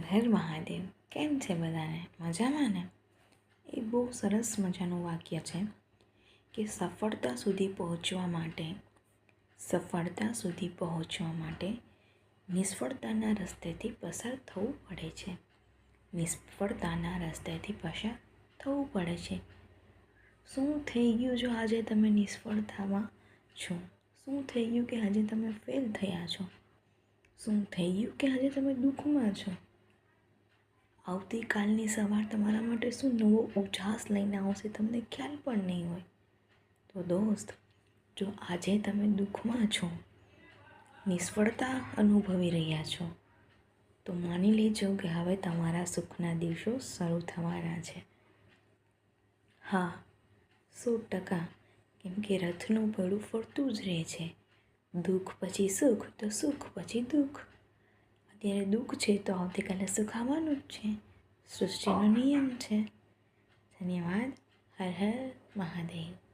હર મહાદેવ. કેમ છે બધાને? મજામાં ને? એ બહુ સરસ મજાનું વાક્ય છે કે સફળતા સુધી પહોંચવા માટે, સફળતા સુધી પહોંચવા માટે નિષ્ફળતાના રસ્તેથી પસાર થવું પડે છે. નિષ્ફળતાના રસ્તેથી પસાર થવું પડે છે. શું થઈ ગયું જો આજે તમે નિષ્ફળતામાં છો? શું થઈ ગયું કે આજે તમે ફેલ થયા છો? શું થઈ ગયું કે આજે તમે દુઃખમાં છો? આવતીકાલની સવાર તમારા માટે શું નવો ઉજાસ લઈને આવશે તમને ખ્યાલ પણ નહીં હોય. તો દોસ્ત, જો આજે તમે દુઃખમાં છો, નિષ્ફળતા અનુભવી રહ્યા છો, તો માની લેજો કે હવે તમારા સુખના દિવસો શરૂ થવાના છે. હા, સો ટકા. કેમ કે રથનું પૈડું ફરતું જ રહે છે. દુઃખ પછી સુખ, તો સુખ પછી દુઃખ. અત્યારે દુઃખ છે તો આવતીકાલે સુખ આવવાનું જ છે. સૃષ્ટિનો નિયમ છે. ધન્યવાદ. હર હર મહાદેવ.